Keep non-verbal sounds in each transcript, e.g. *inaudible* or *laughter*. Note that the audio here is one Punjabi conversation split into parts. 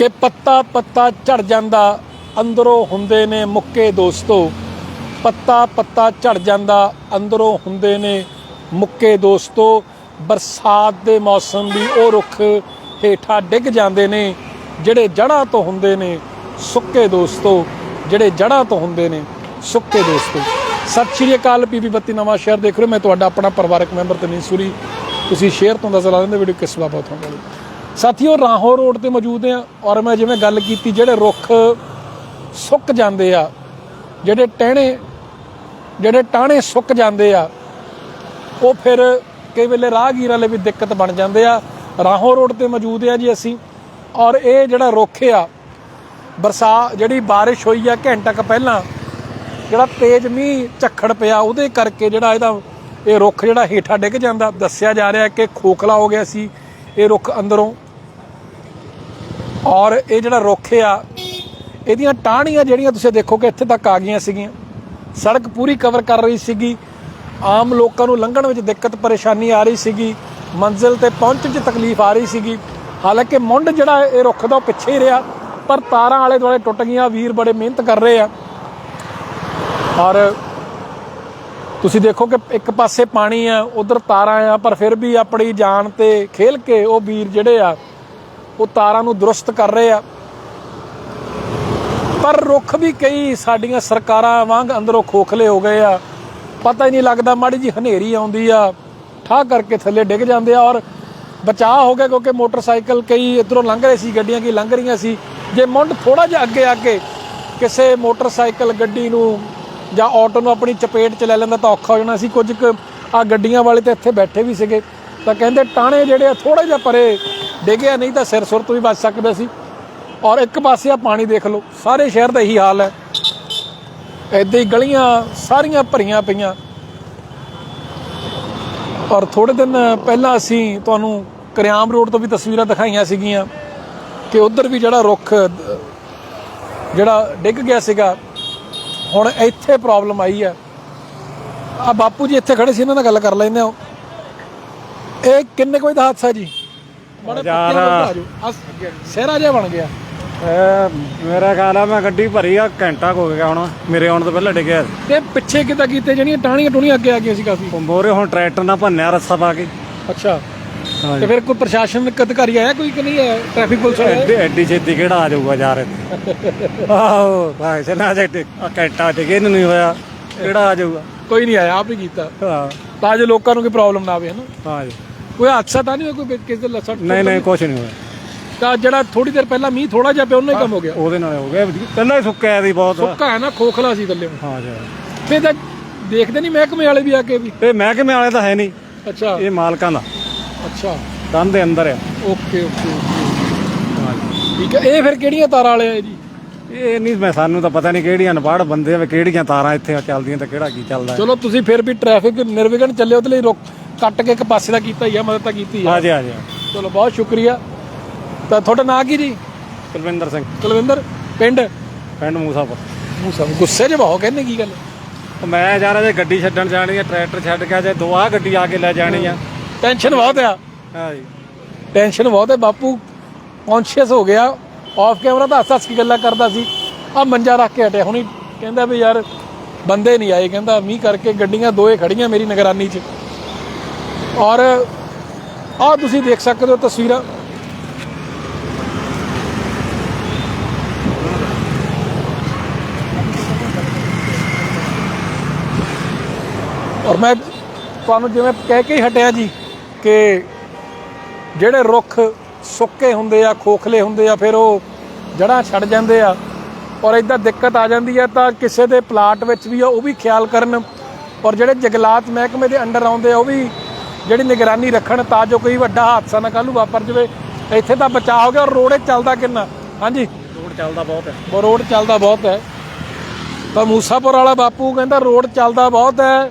ਕਿ ਪੱਤਾ ਪੱਤਾ ਝੜ ਜਾਂਦਾ, ਅੰਦਰੋਂ ਹੁੰਦੇ ਨੇ ਮੁੱਕੇ ਦੋਸਤੋ। ਪੱਤਾ ਪੱਤਾ ਝੜ ਜਾਂਦਾ, ਅੰਦਰੋਂ ਹੁੰਦੇ ਨੇ ਮੁੱਕੇ ਦੋਸਤੋ। ਬਰਸਾਤ ਦੇ ਮੌਸਮ ਵੀ ਉਹ ਰੁੱਖ ਹੇਠਾਂ ਡਿੱਗ ਜਾਂਦੇ ਨੇ, ਜਿਹੜੇ ਜੜ੍ਹਾਂ ਤੋਂ ਹੁੰਦੇ ਨੇ ਸੁੱਕੇ ਦੋਸਤੋ। ਜਿਹੜੇ ਜੜ੍ਹਾਂ ਤੋਂ ਹੁੰਦੇ ਨੇ ਸੁੱਕੇ ਦੋਸਤੋ। ਸਤਿ ਸ਼੍ਰੀ ਅਕਾਲ ਪੀਪੀ ਬੱਤੀ ਨਵਾਂ ਸ਼ਹਿਰ ਦੇਖ ਰਹੇ ਮੈਂ ਤੁਹਾਡਾ ਆਪਣਾ ਪਰਿਵਾਰਕ ਮੈਂਬਰ ਤਨੀਸ਼ ਸੂਰੀ ਤੁਸੀਂ ਸ਼ੇਅਰ ਤੋਂ ਦੱਸ ਲਾ ਦਿੰਦੇ ਵੀਡੀਓ ਕਿਸ ਬਾਬਤ ਹੋਣ ਵਾਲੀ। ਸਾਥੀਓ ਰਾਹੋਂ ਰੋਡ ਤੇ ਮੌਜੂਦ ਆ ਔਰ ਮੈਂ ਜਿਵੇਂ ਗੱਲ ਕੀਤੀ, ਜਿਹੜੇ ਰੁੱਖ ਸੁੱਕ ਜਾਂਦੇ ਆ, ਜਿਹੜੇ ਟਹਿਣੇ, ਜਿਹੜੇ ਟਾਣੇ ਸੁੱਕ ਜਾਂਦੇ ਆ, ਉਹ ਫਿਰ ਕਈ ਵੇਲੇ ਰਾਹਗੀਰਾਂ ਲਈ ਵੀ ਦਿੱਕਤ ਬਣ ਜਾਂਦੇ ਆ। ਰਾਹੋਂ ਰੋਡ ਤੇ ਮੌਜੂਦ ਆ ਜੀ ਅਸੀਂ, ਔਰ ਇਹ ਜਿਹੜਾ ਰੁੱਖ ਆ, ਬਰਸਾ, ਜਿਹੜੀ ਬਾਰਿਸ਼ ਹੋਈ ਆ ਘੰਟਾ ਕੁ ਪਹਿਲਾਂ, ਜਿਹੜਾ ਤੇਜ਼ ਮੀਂਹ ਝੱਖੜ ਪਿਆ, ਉਹਦੇ ਕਰਕੇ ਜਿਹੜਾ ਇਹਦਾ, ਇਹ ਰੁੱਖ ਜਿਹੜਾ ਹੇਠਾਂ ਡਿੱਗ ਜਾਂਦਾ। ਦੱਸਿਆ ਜਾ ਰਿਹਾ ਕਿ ਖੋਖਲਾ ਹੋ ਗਿਆ ਸੀ, ਇਹ ਰੁੱਖ ਅੰਦਰੋਂ। ਔਰ ਇਹ ਜਿਹੜਾ ਰੁੱਖ ਆ, ਇਹਦੀਆਂ ਟਾਹਣੀਆਂ ਜਿਹੜੀਆਂ ਤੁਸੀਂ ਦੇਖੋ ਕਿ ਇੱਥੇ ਤੱਕ ਆ ਗਈਆਂ ਸੀਗੀਆਂ। ਸੜਕ ਪੂਰੀ ਕਵਰ ਕਰ ਰਹੀ ਸੀਗੀ। ਆਮ ਲੋਕਾਂ ਨੂੰ ਲੰਘਣ ਵਿੱਚ ਦਿੱਕਤ, ਪਰੇਸ਼ਾਨੀ ਆ ਰਹੀ ਸੀਗੀ। ਮੰਜ਼ਿਲ ਤੇ ਪਹੁੰਚਣ 'ਚ ਤਕਲੀਫ ਆ ਰਹੀ ਸੀਗੀ। ਹਾਲਾਂਕਿ ਮੁੰਡ ਜਿਹੜਾ ਇਹ ਰੁੱਖ ਦਾ ਉਹ ਪਿੱਛੇ ਹੀ ਰਿਹਾ, ਪਰ ਤਾਰਾਂ ਆਲੇ ਦੁਆਲੇ ਟੁੱਟ ਗਈਆਂ। ਵੀਰ ਬੜੇ ਮਿਹਨਤ ਕਰ ਰਹੇ ਆ। ਔਰ ਤੁਸੀਂ ਦੇਖੋ ਕਿ ਇੱਕ ਪਾਸੇ ਪਾਣੀ ਆ, ਉਧਰ ਤਾਰਾਂ ਆ, ਪਰ ਫਿਰ ਵੀ ਆਪਣੀ ਜਾਨ ਤੇ ਖੇਲ ਕੇ ਉਹ ਵੀਰ ਜਿਹੜੇ ਆ ਉਹ ਤਾਰਾਂ ਨੂੰ ਦਰੁਸਤ ਕਰ ਰਹੇ ਆ। ਪਰ ਰੁੱਖ ਵੀ ਕਈ ਸਾਡੀਆਂ ਸਰਕਾਰਾਂ ਵਾਂਗ ਅੰਦਰੋਂ ਖੋਖਲੇ ਹੋ ਗਏ ਆ। ਪਤਾ ਹੀ ਨਹੀਂ ਲੱਗਦਾ, ਮਾੜੀ ਜੀ ਹਨੇਰੀ ਆਉਂਦੀ ਆ। ਠਾਹ ਕਰਕੇ ਥੱਲੇ ਡਿੱਗ ਜਾਂਦੇ ਆ ਔਰ ਬਚਾਅ ਹੋ ਗਿਆ ਕਿਉਂਕਿ ਮੋਟਰਸਾਈਕਲ ਕਈ ਇਧਰੋਂ ਲੰਘ ਰਹੇ ਸੀ, ਗੱਡੀਆਂ ਕੀ ਲੰਘ ਰਹੀਆਂ ਸੀ। ਜੇ ਮੁੰਡ ਥੋੜਾ ਜਿਹਾ ਅੱਗੇ ਆ ਕੇ ਕਿਸੇ ਮੋਟਰਸਾਈਕਲ ਗੱਡੀ ਨੂੰ ਜਾਂ ਆਟੋ ਨੂੰ ਆਪਣੀ ਚਪੇਟ 'ਚ ਲੈ ਲੈਂਦਾ ਤਾਂ ਔਖਾ ਹੋ ਜਾਣਾ ਸੀ। ਕੁਝ ਕੁ ਆ ਗੱਡੀਆਂ ਵਾਲੇ ਤੇ ਇੱਥੇ ਬੈਠੇ ਵੀ ਸੀਗੇ। ਤਾਂ ਕਹਿੰਦੇ ਟਾਣੇ ਜਿਹੜੇ ਆ ਥੋੜਾ ਜਿਹਾ ਪਰੇ ਡਿੱਗਿਆ, ਨਹੀਂ ਤਾਂ ਸਿਰ ਸੁਰ ਤੋਂ ਵੀ ਬਚ ਸਕਦੇ ਸੀ। ਔਰ ਇੱਕ ਪਾਸੇ ਆ ਪਾਣੀ ਦੇਖ ਲਓ, ਸਾਰੇ ਸ਼ਹਿਰ ਦਾ ਇਹੀ ਹਾਲ ਹੈ। ਐਦਾਂ ਹੀ ਗਲੀਆਂ ਸਾਰੀਆਂ ਭਰੀਆਂ ਪਈਆਂ। ਔਰ ਥੋੜੇ ਦਿਨ ਪਹਿਲਾਂ ਅਸੀਂ ਤੁਹਾਨੂੰ ਕਰਿਆਮ ਰੋਡ ਤੋਂ ਵੀ ਤਸਵੀਰਾਂ ਦਿਖਾਈਆਂ ਸੀਗੀਆਂ ਕਿ ਉਧਰ ਵੀ ਜਿਹੜਾ ਰੁੱਖ, ਜਿਹੜਾ ਡਿੱਗ ਗਿਆ ਸੀਗਾ, ਹੁਣ ਇੱਥੇ ਪ੍ਰੋਬਲਮ ਆਈ ਹੈ। ਆ ਬਾਪੂ ਜੀ ਇੱਥੇ ਖੜੇ ਸੀ, ਇਹਨਾਂ ਨਾਲ ਗੱਲ ਕਰ ਲੈਂਦੇ ਹਾਂ। ਇਹ ਕਿੰਨੇ ਕੋਈ ਦਾ ਹਾਦਸਾ ਜੀ? ਬੜੇ ਯਾਰ। ਪੱਕੇ ਨਾਲ ਆ ਜਾਓ। ਆਹ ਸਿਹਰਾ ਜਿਹਾ ਬਣ ਗਿਆ। ਇਹ ਮੇਰਾ ਖਿਆਲ ਆ ਮੈਂ ਗੱਡੀ ਭਰੀ ਆ ਘੰਟਾ ਕੁ ਹੋ ਗਿਆ ਹੁਣ ਮੇਰੇ ਆਉਣ ਤੋਂ ਪਹਿਲਾਂ ਡਿੱਗਿਆ। ਤੇ ਪਿੱਛੇ ਕਿਤਾ ਕੀਤੇ ਜਿਹੜੀਆਂ ਟਾਣੀਆਂ ਟੂਣੀਆਂ ਅੱਗੇ ਆ ਗਈਆਂ ਸੀ ਕਾਫੀ? ਉਹ ਮੋਰੇ ਹੁਣ ਟਰੈਕਟਰ ਨਾਲ ਭੰਨਿਆ ਰੱਸਾ ਪਾ ਕੇ। ਅੱਛਾ। ਤੇ ਫਿਰ ਕੋਈ ਪ੍ਰਸ਼ਾਸਨਿਕ ਅਧਿਕਾਰੀ ਆਇਆ ਕੋਈ ਕਿ ਨਹੀਂ ਆਇਆ ਟ੍ਰੈਫਿਕ ਪੁਲਿਸ ਐਡੀ ਐਡੀ ਛੇਤੀ ਕਿਹੜਾ ਆ ਜਾਊਗਾ ਯਾਰ ਇੱਥੇ? *laughs* ਆਹੋ ਭਾਈ ਚਲਾ ਜੇ ਘੰਟਾ ਡਿੱਗੇ ਨੂੰ ਨਹੀਂ ਹੋਇਆ ਕਿਹੜਾ ਆ ਜਾਊਗਾ? ਕੋਈ ਨਹੀਂ ਆਇਆ ਆਪ ਹੀ ਕੀਤਾ। ਹਾਂ। ਤਾਂ ਜੋ ਲੋਕਾਂ ਨੂੰ ਕੋਈ ਪ੍ਰੋਬਲਮ ਨਾ ਆਵੇ ਹਨਾ? ਹਾਂ ਜੀ ਕੋਈ ਹਾਦਸਾ ਤਾਂ ਨਹੀਂ ਹੋਇਆ ਕੋਈ ਕਿਸੇ ਦੇ ਨਹੀਂ ਨਹੀਂ ਕੁਝ ਨਹੀਂ ਹੋਇਆ। ਤਾਂ ਜਿਹੜਾ ਥੋੜੀ ਦੇਰ ਪਹਿਲਾਂ ਮੀਂਹ ਥੋੜਾ ਜਿਹਾ ਪਿਆ ਉਹਨਾਂ ਹੀ ਕੰਮ ਹੋ ਗਿਆ। ਉਹਦੇ ਨਾਲ ਹੋ ਗਿਆ। ਪਹਿਲਾਂ ਹੀ ਸੁੱਕਿਆ ਸੀ ਬਹੁਤ। ਸੁੱਕਾ ਹੈ ਨਾ ਖੋਖਲਾ ਸੀ ਥੱਲੇ। ਹਾਂ ਜੀ। ਫੇਰ ਤਾਂ ਦੇਖਦੇ ਨਹੀਂ ਮਹਿਕਮੇ ਵਾਲੇ ਵੀ ਆ ਕੇ ਵੀ। ਇਹ ਮਹਿਕਮੇ ਵਾਲੇ ਤਾਂ ਹੈ ਨਹੀਂ। ਅੱਛਾ। ਇਹ ਮਾਲਕਾਂ ਦਾ। ਅੱਛਾ। ਕੰਨ ਦੇ ਅੰਦਰ ਆ। ਓਕੇ ਓਕੇ ਠੀਕ ਹੈ ਇਹ ਫਿਰ ਕਿਹੜੀਆਂ ਤਾਰਾਂ ਵਾਲੇ ਆ ਜੀ? ਇਹ ਨਹੀਂ ਮੈਂ ਸਾਨੂੰ ਤਾਂ ਪਤਾ ਨਹੀਂ ਕਿਹੜੀਆਂ ਅਨਪੜ੍ਹ ਬੰਦੇ ਆ ਕਿਹੜੀਆਂ ਤਾਰਾਂ ਇੱਥੇ ਚੱਲਦੀਆਂ ਤੇ ਕਿਹੜਾ ਕੀ ਚੱਲਦਾ। ਚਲੋ ਤੁਸੀਂ ਫਿਰ ਵੀ ਟ੍ਰੈਫਿਕ ਨਿਰਵਿਘਨ ਚੱਲੇ ਉਹਦੇ ਲਈ ਰੁਕ ਕੱਟ ਕੇ ਇੱਕ ਪਾਸੇ ਦਾ ਕੀਤਾ ਹੀ ਆ ਮਦਦ ਤਾਂ ਕੀਤੀ ਆ। ਹਾਂ ਜੀ ਹਾਂ। ਜੀ ਚਲੋ ਬਹੁਤ ਸ਼ੁਕਰੀਆ। ਤਾਂ ਤੁਹਾਡਾ ਨਾਂ ਕੀ ਜੀ? ਕੁਲਵਿੰਦਰ ਸਿੰਘ। ਕੁਲਵਿੰਦਰ ਪਿੰਡ? ਪਿੰਡ ਮੂਸਾਪੁਰ। ਮੂਸਾ ਗੁੱਸੇ 'ਚ ਬਹੁ ਕਹਿੰਦੇ ਕੀ ਗੱਲ? ਮੈਂ ਜਾ ਰਿਹਾ ਜੇ ਗੱਡੀ ਛੱਡਣ ਜਾਣੀ ਹੈ ਟਰੈਕਟਰ ਛੱਡ ਕੇ ਜੇ ਦੋ ਆ ਗੱਡੀ ਆ ਕੇ ਲੈ ਜਾਣੀ ਆ। ਟੈਨਸ਼ਨ ਬਹੁਤ ਆ। ਹਾਂ ਜੀ ਟੈਨਸ਼ਨ ਬਹੁਤ ਹੈ ਬਾਪੂ। ਕੌਨਸ਼ੀਅਸ ਹੋ ਗਿਆ। ਆਫ ਕੈਮਰਾ ਤਾਂ ਹੱਸ ਹੱਸ ਕੇ ਗੱਲਾਂ ਕਰਦਾ ਸੀ। ਆ ਮੰਜਾ ਰੱਖ ਕੇ ਹਟਿਆ। ਹੁਣੀ ਕਹਿੰਦਾ ਵੀ ਯਾਰ ਬੰਦੇ ਨਹੀਂ ਆਏ। ਕਹਿੰਦਾ ਮੀਂਹ ਕਰਕੇ ਗੱਡੀਆਂ ਦੋਏ ਖੜੀਆਂ ਮੇਰੀ ਨਿਗਰਾਨੀ 'ਚ। ਔਰ ਆਹ ਤੁਸੀਂ ਦੇਖ ਸਕਦੇ ਹੋ ਤਸਵੀਰਾਂ। ਔਰ ਮੈਂ ਤੁਹਾਨੂੰ ਜਿਵੇਂ ਕਹਿ ਕੇ ਹੀ ਹਟਿਆ ਜੀ ਕਿ ਜਿਹੜੇ ਰੁੱਖ ਸੁੱਕੇ ਹੁੰਦੇ ਆ, ਖੋਖਲੇ ਹੁੰਦੇ ਆ, ਫਿਰ ਉਹ ਜੜਾਂ ਛੱਡ ਜਾਂਦੇ ਆ ਔਰ ਇਦਾਂ ਦਿੱਕਤ ਆ ਜਾਂਦੀ ਹੈ ਤਾਂ ਕਿਸੇ ਦੇ ਪਲਾਟ ਵਿੱਚ ਵੀ ਆ, ਉਹ ਵੀ ਖਿਆਲ ਕਰਨ ਔਰ ਜਿਹੜੇ ਜੰਗਲਾਤ ਮਹਿਕਮੇ ਦੇ ਅੰਡਰ ਆਉਂਦੇ ਆ, ਉਹ ਵੀ ਜਿਹੜੀ ਨਿਗਰਾਨੀ ਰੱਖਣ ਤਾਂ ਜੋ ਕੋਈ ਵੱਡਾ ਹਾਦਸਾ ਨਾ ਕੱਲ੍ਹ ਨੂੰ ਵਾਪਰ ਜਾਵੇ। ਇੱਥੇ ਤਾਂ ਬਚਾਅ ਹੋ ਗਿਆ ਔਰ ਰੋਡ ਚੱਲਦਾ ਕਿੰਨਾ? ਹਾਂਜੀ। ਰੋਡ ਚੱਲਦਾ ਬਹੁਤ ਹੈ। ਉਹ ਰੋਡ ਚੱਲਦਾ ਬਹੁਤ ਹੈ। ਤਾਂ ਮੂਸਾਪੁਰ ਵਾਲਾ ਬਾਪੂ ਕਹਿੰਦਾ ਰੋਡ ਚੱਲਦਾ ਬਹੁਤ ਹੈ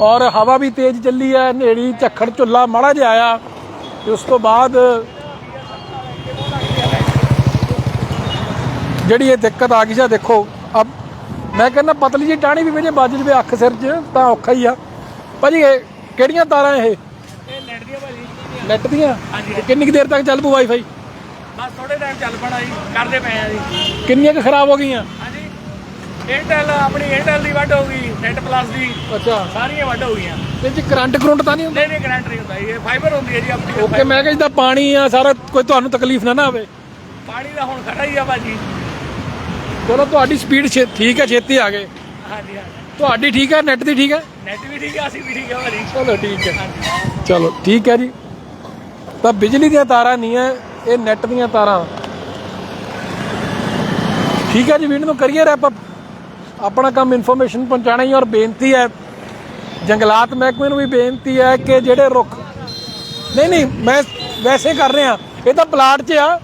ਔਰ ਹਵਾ ਵੀ ਤੇਜ਼ ਚੱਲੀ ਹੈ ਹਨੇਰੀ ਝੱਖੜ ਝੁੱਲਾ ਮਾੜਾ ਜਿਹਾ ਆਇਆ। ਤੇ ਉਸ ਤੋਂ ਬਾਅਦ ਜਿਹੜੀ ਇਹ ਦਿੱਕਤ ਆ ਗਈ ਸੀ ਦੇਖੋ ਅਬ ਮੈਂ ਕਹਿੰਦਾ ਪਤਲੀ ਜੀ ਟਾਣੀ ਵੀ ਵਜੇ ਵੱਜ ਜਵੇ ਅੱਖ ਸਿਰ 'ਚ ਤਾਂ ਔਖਾ ਹੀ ਆ। ਭਾਜੀ ਇਹ ਕਿਹੜੀਆਂ ਤਾਰਾਂ ਇਹ? ਇਹ ਲੈਟ ਦੀਆਂ ਭਾਜੀ। ਨੈਟ ਦੀਆਂ? ਹਾਂਜੀ। ਕਿੰਨੀ ਕੁ ਦੇਰ ਤੱਕ ਚੱਲ ਪੂ ਵਾਈਫਾਈ ਬਸ ਥੋੜੇ ਟਾਈਮ ਚੱਲ ਪਣਾ ਜੀ ਕਰਦੇ ਪਏ ਆ ਜੀ। ਕਿੰਨੀਆਂ ਕੁ ਖਰਾਬ ਹੋ ਗਈਆਂ? ਹਾਂਜੀ। ਏਅਰਟੈਲ ਆਪਣੀ ਏਅਰਟੈਲ ਦੀ ਵੱਢ ਹੋ ਗਈ ਨੈਟ ਪਲੱਸ ਦੀ। ਅੱਛਾ। ਸਾਰੀਆਂ ਵੱਢ ਹੋ ਗਈਆਂ। ਤੇ ਜੀ ਕਰੰਟ ਕਰੰਟ ਤਾਂ ਨਹੀਂ ਹੁੰਦਾ? ਨਹੀਂ ਨਹੀਂ ਕਰੰਟ ਨਹੀਂ ਹੁੰਦਾ ਜੀ, ਇਹ ਫਾਈਬਰ ਹੁੰਦੀ ਹੈ ਜੀ ਆਪਣੀ ਓਕੇ ਮੈਂ ਕਿਹਾ ਜਿੱਦਾਂ ਪਾਣੀ ਆ ਸਾਰਾ ਕੋਈ ਤੁਹਾਨੂੰ ਤਕਲੀਫ ਨਾ ਨਾ ਆਵੇ। ਪਾਣੀ ਦਾ ਹੁਣ ਖੜਾ ਹੀ ਆ ਭਾਜੀ। ਚਲੋ ਤੁਹਾਡੀ ਸਪੀਡ ਠੀਕ ਹੈ ਛੇਤੀ ਆ ਗਏ। ਹਾਂਜੀ ਹਾਂਜੀ। ਤੁਹਾਡੀ ਠੀਕ ਹੈ ਨੈਟ ਦੀ ਠੀਕ ਹੈ ਨੈਟ ਵੀ ਠੀਕ ਆ ਅਸੀਂ ਵੀ ਠੀਕ ਆ ਭਾਜੀ। ਚਲੋ ਠੀਕ ਹੈ ਚਲੋ ਠੀਕ ਹੈ ਜੀ। ਤਾਂ ਬਿਜਲੀ ਦੀਆਂ ਤਾਰਾਂ ਨਹੀਂ ਹੈ ਇਹ ਨੈਟ ਦੀਆਂ ਤਾਰਾਂ। ਠੀਕ ਹੈ ਜੀ ਵੀਡੀਓ ਨੂੰ ਕਰੀਏ ਰੈਪ ਆਪਣਾ ਕੰਮ ਇਨਫੋਰਮੇਸ਼ਨ ਪਹੁੰਚਾਣਾ ਹੀ ਔਰ ਬੇਨਤੀ ਹੈ। ਜੰਗਲਾਤ ਮਹਿਕਮੇ ਨੂੰ ਵੀ ਬੇਨਤੀ ਹੈ ਕਿ ਜਿਹੜੇ ਰੁੱਖ ਨਹੀਂ ਨਹੀਂ ਮੈਂ ਵੈਸੇ ਕਰ ਰਿਹਾ। ਇਹ ਤਾਂ ਪਲਾਟ 'ਚ ਆ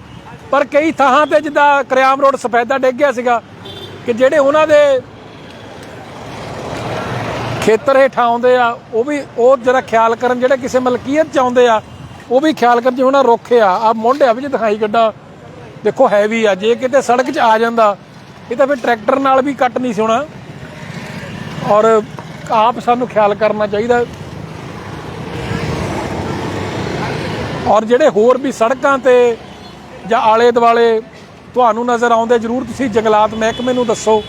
ਪਰ ਕਈ ਥਾਂ ਤੇ ਜਿੱਦਾਂ ਕਰਿਆਮ ਰੋਡ ਸਫੈਦਾ ਡਿੱਗ ਗਿਆ ਸੀਗਾ ਕਿ ਜਿਹੜੇ ਉਹਨਾਂ ਦੇ ਖੇਤਰ ਹੇਠਾਂ ਆਉਂਦੇ ਆ, ਉਹ ਵੀ, ਉਹ ਜਿਹੜਾ ਖਿਆਲ ਕਰਨ ਜਿਹੜੇ ਕਿਸੇ ਮਲਕੀਅਤ ਚ ਆਉਂਦੇ ਆ, ਉਹ ਵੀ ਖਿਆਲ ਕਰਨ ਜਿਵੇਂ ਉਹਨਾਂ ਰੁੱਖ ਆ ਆ ਮੋਢਿਆਂ ਵਿੱਚ ਦਿਖਾਈ ਗੱਡਾ, ਦੇਖੋ ਹੈਵੀ ਆ, ਜੇ ਕਿਤੇ ਸੜਕ 'ਚ ਆ ਜਾਂਦਾ, ਇਹ ਤਾਂ ਫਿਰ ਟਰੈਕਟਰ ਨਾਲ ਵੀ ਕੱਟ ਨਹੀਂ ਸੀ ਔਰ ਆਪ ਸਾਨੂੰ ਖਿਆਲ ਕਰਨਾ ਚਾਹੀਦਾ। ਔਰ ਜਿਹੜੇ ਹੋਰ ਵੀ ਸੜਕਾਂ ਤੇ ਜਾਂ ਆਲੇ ਦੁਆਲੇ ਤੁਹਾਨੂੰ ਨਜ਼ਰ ਆਉਂਦੇ, ਜਰੂਰ ਤੁਸੀਂ ਜੰਗਲਾਤ ਮਹਿਕਮੇ ਨੂੰ ਦੱਸੋ।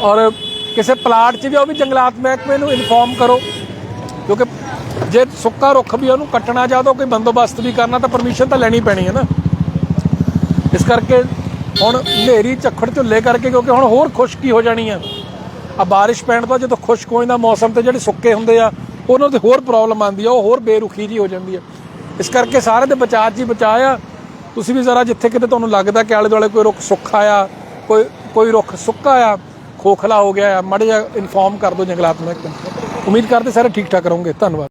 ਔਰ ਕਿਸੇ ਪਲਾਟ 'ਚ ਵੀ ਉਹ ਵੀ ਜੰਗਲਾਤ ਮਹਿਕਮੇ ਨੂੰ ਇਨਫੋਰਮ ਕਰੋ। ਕਿਉਂਕਿ ਜੇ ਸੁੱਕਾ ਰੁੱਖ ਵੀ ਉਹਨੂੰ ਕੱਟਣਾ ਚਾਹਦਾ ਕੋਈ ਬੰਦੋਬਸਤ ਵੀ ਕਰਨਾ, ਤਾਂ ਪਰਮਿਸ਼ਨ ਤਾਂ ਲੈਣੀ ਪੈਣੀ ਹੈ ਨਾ। ਇਸ ਕਰਕੇ ਹੁਣ ਹਨੇਰੀ ਝੱਖੜ ਝੁੱਲੇ ਕਰਕੇ, ਕਿਉਂਕਿ ਹੁਣ ਹੋਰ ਖੁਸ਼ਕੀ ਹੋ ਜਾਣੀ ਆ। ਆ ਬਾਰਿਸ਼ ਪੈਣ ਤੋਂ ਜਦੋਂ ਖੁਸ਼ਕ ਹੋ ਜਾਂਦਾ ਮੌਸਮ ਤੇ ਜਿਹੜੇ ਸੁੱਕੇ ਹੁੰਦੇ ਆ, ਉਹਨਾਂ ਤੇ ਹੋਰ ਪ੍ਰੋਬਲਮ ਆਉਂਦੀ ਆ, ਉਹ ਹੋਰ ਬੇਰੁਖੀ ਜੀ ਹੋ ਜਾਂਦੀ ਆ। ਇਸ ਕਰਕੇ ਸਾਰੇ ਦੇ ਬਚਾਅ 'ਚ ਹੀ ਬਚਾਅ ਆ। ਤੁਸੀਂ ਵੀ ਜ਼ਰਾ ਜਿੱਥੇ ਕਿਤੇ ਤੁਹਾਨੂੰ ਲੱਗਦਾ ਕਿ ਆਲੇ ਦੁਆਲੇ ਕੋਈ ਰੁੱਖ ਸੁੱਕਾ ਆ, ਕੋਈ ਕੋਈ ਰੁੱਖ ਸੁੱਕਾ ਆ ਖੋਖਲਾ ਹੋ ਗਿਆ ਆ ਮੜ ਜਾ ਇਨਫੋਰਮ ਕਰ ਦਿਓ ਜੰਗਲਾਤ ਮਹਿਕਮੇ ਉਮੀਦ ਕਰਦੇ ਸਾਰੇ ਠੀਕ ਠਾਕ ਰਹੋਗੇ। ਧੰਨਵਾਦ।